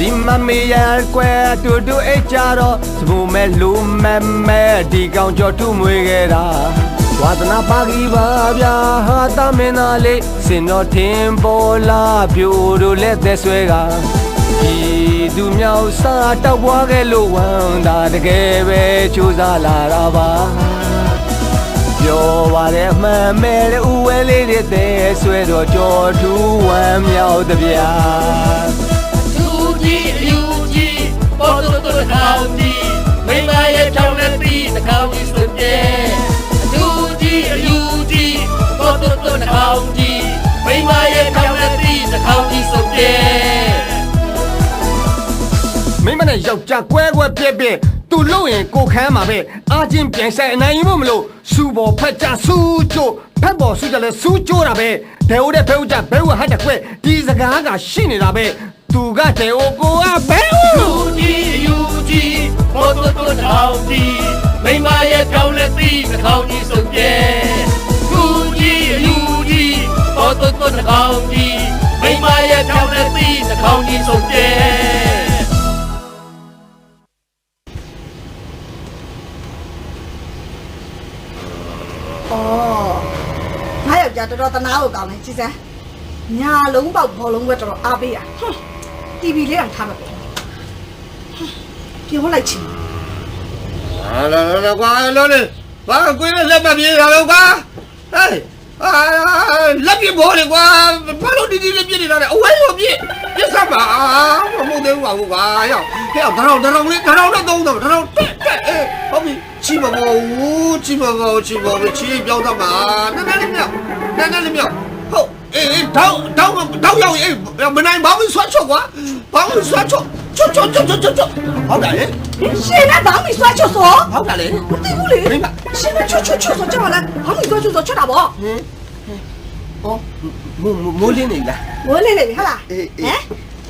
ဒီမမေရကွယ်တူတူအိတ်ကြတော့စပူမဲ့လူမဲ့မဲ့ဒီကောင်ကြော်ထုမွေခဲ့တာဝါသနာပါကီပါဗျာဟာတမင်းသားလေးစင်တော်ထင်ပေါ်လာပြိုတို့လက်သက်ဆွဲကဒီသူမြောက်စားတောက်ပွားခဲ့လို့ဝမ်းသာတကယ်ပဲကြိုးစားလာတာပါပြောပါတယ်မှန်မဲ့တဲ့ဥဝဲလေးတွေတဲ့ဆွဲတော့ကြော်ထူးဝမ်းမြောက်တဗျာ ပြီးတစ်ခေါက်ကြီးစွပြဲသူကြီးအယူကြီးပေါ်တော့တော့အောင်ကြီးမိမရဲ့ကြောင်းနဲ့ပြီးတစ်ခေါက်ကြီးစွပြဲမိမနဲ့ယောက်ျားကွဲကွဲပြက်ပြက်သူလို့ရင်ကိုခမ်းမှာပဲအာချင်းပြန်ဆိုင်အနိုင်ရင်မလို့စူပေါ်ဖက်ကြစူးချို့ဖက်ပေါ်စူးကြလဲစူးချိုးတာပဲဒဲဦးတဲ့ဘဲဦးကြဘဲဦးဟတ်တကွဲဒီစကားကရှိနေတာပဲသူကဒဲဦးကိုကဘဲဦး နှကောင်းကြီးစုပ်ပြဲသူကြီးအလူကြီးပေါ်သွတ်သွတ်နှကောင်းကြီးမိမရဲ့ဖြောင်းတဲ့သီးနှကောင်းကြီးစုပ်ပြဲငါယောက်ျားတော်တော်တနာကိုကောင်းတယ်ချစ်စမ်းညာလုံးပေါက်ဘောလုံးွက်တော်တော်အားပေးရဟွန်း TV လေးအောင်ထားမှာပေါ့ပြောလိုက်ချင်လာလာလာကွာလောလေး ဘာကွင်းနဲ့လက်မပြေတာလို့ကွာဟဲ့အာလက်ပြဘောလေကွာဘာလို့ဒီဒီလေးပြနေတာလဲအဝဲရောပြပြစမ်းပါမမှုသေးဘူးပါဘူးကွာရောက်ဟဲ့တော့တော့လေးတော့တော့သုံးတော့တော့တက်တက်အေးဟုတ်ပြီချီမမောဘူးချီမမောချီမောချီပြောတော့ပါနည်းနည်းလေးမြောက်နည်းနည်းလေးမြောက်ဟုတ်အေးတောင်းတောင်းတောင်းရောက်အေးမနိုင်ဘာမှဆွတ်ချော့ကွာဘာမှဆွတ်ချော့ချော့ချော့ချော့ချော့ဟုတ်တယ် ကြောက်လာ။ဘောင်းမီဆွဲချွတ်စောချွတ်တာပေါ့哦မိုးမိုးလင်းနေလား။မိုးလေးလေးဟုတ်လားအေး။အေးဟမ်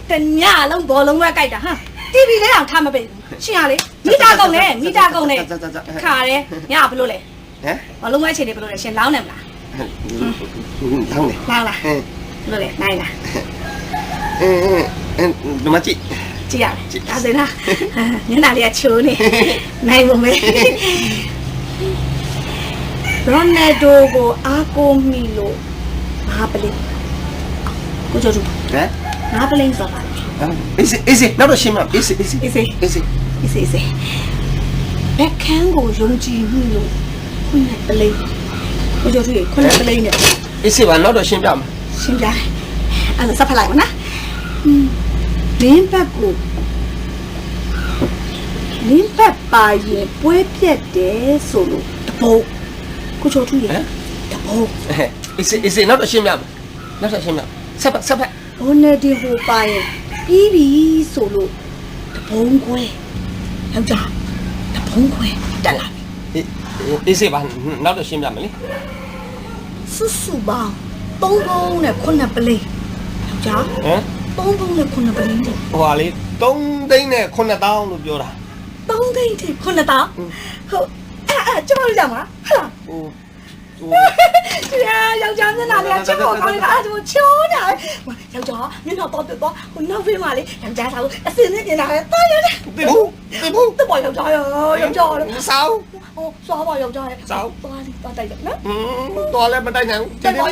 ။တညလုံးဘောလုံးပဲကြိုက်တာဟမ်။ TV လေးတောင်ထားမှာပဲ။ရှင်ကလေမိတာကုန်နဲ့မိတာကုန်နဲ့ဇာဇာဇာခါတယ်။ညဘလို့လဲဟမ်။ဘောလုံးပဲချိန်နေဘလို့လဲရှင်လောင်းနေမလားလောင်းနေ။လောင်းလားဟင်း။ဘလို့လဲနိုင်လားအင်းအင်းဒီမှာ ကြည့်ကြည့်ရတယ်ဒါဆိုရင်ညနာလေးကချိုးနေနိုင်ပုံပဲရိုနယ်ဒိုကိုအားကိုးမိလို့ငါပလင်းကိုကျော်သူဟမ်ငါပလင်းဆိုတာအေးစေးအေးစေးနောက်တော့ရှင်းမအေးစေးအေးစေးအေးစေးအေးစေးအေးစေးအေးစေးဘက်ခန်းကိုယုံကြည်မှုလို့ခုနဲ့ပလင်းကိုကျော်သူရေခုနဲ့ပလင်းနဲ့အေးစေးပါနောက်တော့ရှင်းပြမယ်ရှင်းပြတယ်အဲ့ဒါစပ်ဖက်လိုက်မနော်อืม လင်းဘက်ကိုလင်းဘက်ပါရင်ပွဲပြက်တယ်ဆိုလို့တပုတ်ကိုချိုထူးရတပုတ်အေးစေးအေးစေးနောက်တော့ရှင်းပြမယ်နောက်တော့ရှင်းပြဆက်ပါဆက်ပါဘုန်းနဲ့ဒီဟိုပါရင်ပြီးပြီဆိုလို့တပုံးခွဲယောက်ျားတပုံးခွဲတက်လာပြီအေးအေးစေးပါနောက်တော့ရှင်းပြမယ်လေစွတ်စွပေါင်းသုံးပုံးနဲ့ခုနှစ်ပလိယောက်ျားဟမ် သုံးပုံးနဲ့ခုနှစ်ပလိတဲ့ဟိုဟာလေ3သိန်းနဲ့9000လို့ပြောတာသုံးသိန်းထိခုနှစ်တောင်းဟုတ်အဲ့အဲ့ကျွန်တော်တို့ကြောက်မှာဟလာဟိုဟိုရာယောက်ျားမျက်နှာလေးက ချစ်ဖို့ကောင်းနေတာအဲ့ဒါကိုချိုးတာယောက်ျားမျက်နှာတော့ပြတော့ဟိုနောက်ဖေးမှလေယောက်ျားသာကိုအစင်းနဲ့ပြင်လာတယ်တာရတယ်တိဘူးတိဘူးတပေါ်ယောက်ျားရောယောက်ျားရောစောင်းဟိုသွားပါယောက်ျားရဲ့စောင်းသွားလိသွားတိုက်တယ်နော်อืมတော်လည်းမတိုက်နိုင်ဘူးဒီဒီ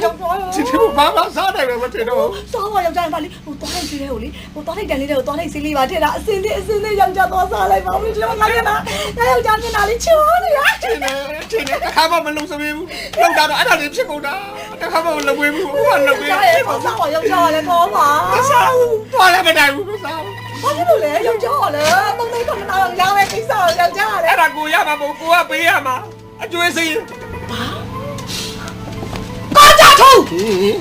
ဒီဒီဘာမှစားနိုင်မှာမထင်တော့သွားပါယောက်ျားရဲ့ပါလေဟိုသွားလိုက်စီးတဲ့ကိုလေဟိုသွားလိုက်တန်လေးတဲ့ကိုသွားလိုက်စီးလေးပါထည့်တာအစင်းလေးအစင်းလေးယောက်ျားသွားစားလိုက်ပါဦးဒီမှာငါမျက်နှာငါယောက်ျားမျက်နှာလေးချိုးနေတာတင်နေတင်နေတစ်ခါမှမလုံစမင်းဘူးလုံတာတော့အဲ့ဒါလေးဖြစ်ကုန်တာတစ်ခါမှမလုံဝေးဘူးဟိုကလုံဝေးယောက်ျားရဲ့သွားစားပါယောက်ျားလည်းသွားပါမစားဘူးတော်လည်းမတိုက်ဘူးမစားဘူးဘာဖြစ်လို့လဲယောက်ျားကလည်းသုံးသိန်းခဏတော့ရမယ်ကိစ္စကိုယောက်ျားကလည်းအဲ့ဒါကိုရမှာမဟုတ်ကိုကပေးရမှာအကျွေးစိမ်းကောကြထုံးဟင်း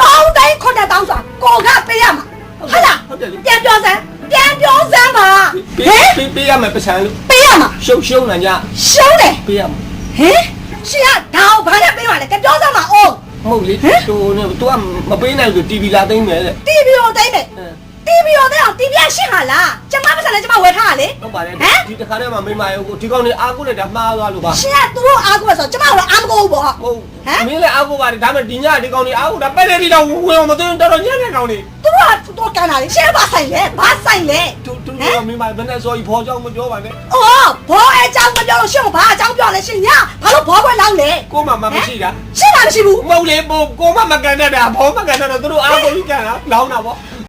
တောင်းတိုင်းခွတ်တဲ့တောင်းဆိုတာကိုကပေးရမှာဟုတ်လားပြန်ပြောစမ်းပြန်ပြောစမ်းပါဟပေးင်ပေးပေးရမယ်ပတ်စံလို့ပေးရမှာရှုံရှုံးနေကြရှုံးတယ်ပေးရမှာဟင်ရှင်ကဒါကိုဘာနဲ့ပေးပါလဲကပြောစမ်းပါအောင် မဟုတ်လေတူနေ तू ကမပေးနိုင်လို့ TV လာသိမ်းမယ်တဲ့တီဗီကိုသိမ့်မယ်တီဗီကိုသိအောင်တီဗီကရှင်းဟာလားကျမပတ်စံနဲ့ကျမဝယ်ထားတာလေဟပါတယ်ဟမ်ဒီတစ်ခါတည်းမှာမိမရေကိုဒီကောင်နေအားကိုလိုက်တာမှားသွားလို့ပါရှင်ကသူတို့အားကိုးဆိုကျမတို့အားမကိုးဘူးပေါ့ဟုတ်ဟမ်မင်းလည်းအားကိုပါတယ်ဒါပေမဲ့ဒီညဒီကောင်နေအားကိုဒါပဲ့လေဒီတော့ဝင်အောင်မသွင်းတော်တော်ညံ့တဲ့ကောင်နေသူတို့ကတော့ကန်တာလေရှင်ကဘာဆိုင်လဲဘာဆိုင်လဲတူတူတော့မိမဘယ်နဲ့ဆိုရင်ဖော်ကြောင်းမပြောပါနဲ့အော်ဘောအကြောင်းမပြောလို့ရှင်ကဘာအကြောင်းပြောလဲရှင်ညာဘာလို့ဘောပွဲလောင်းလဲကိုမှမမရှိတာရှင်တာ မရှိဘူးမဟုတ်လေပိုကိုမမကန်တတ်တာဘောမကန်တတ်တော့သူတို့အားကိုကြီးကန်တာလောင်းတာပေါ့